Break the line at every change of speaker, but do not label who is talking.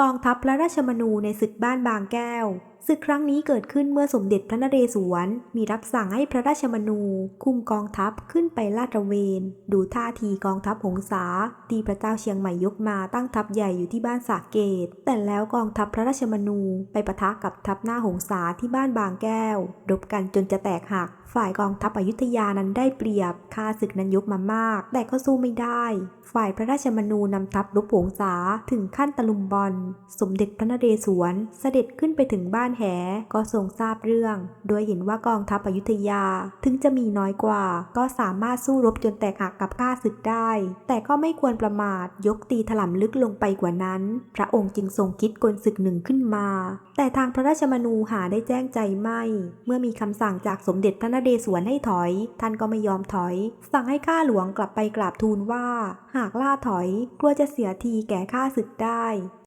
กองทัพพระราชมนูในศึกบ้านบางแก้ว ศึกครั้งนี้เกิดขึ้นเมื่อสมเด็จพระนเรศวร มีรับสั่งให้พระราชมนู คุมกองทัพขึ้นไปลาดตระเวน ดูท่าทีกองทัพหงสาที่พระเจ้าเชียงใหม่ยกมาตั้งทัพใหญ่อยู่ที่บ้านสาเกต แต่แล้วกองทัพพระราชมนูไปปะทะกับทัพหน้าหงสาที่บ้านบางแก้ว รบกันจนจะแตกหัก ฝ่ายกองทัพอยุธยานั้นได้เปรียบค่าศึกนั้นยกมามาก แต่ก็สู้ไม่ได้ ฝ่ายพระราชมนูนำทัพรบหงสาถึงขั้นตะลุมบอล สมเด็จพระนเรศวรเสด็จขึ้นไปถึงบ้านแหก็ทรงทราบเรื่อง โดยเห็นว่ากองทัพอยุธยา ถึงจะมีน้อยกว่า ก็สามารถสู้รบจนแตกหักกับข้าศึกได้ แต่ก็ไม่ควรประมาทยกตีถล่มลึกลงไปกว่านั้น พระองค์จึงทรงคิดกลศึกหนึ่งขึ้นมา แต่ทางพระราชมนูหาได้แจ้งใจไม่ เมื่อมีคำสั่งจากสมเด็จพระนเรศวรให้ถอย ท่านก็ไม่ยอมถอย สั่งให้ข้าหลวงกลับไปกราบทูลว่า หากล่าถอย กลัวจะเสียทีแก่ข้าศึกได้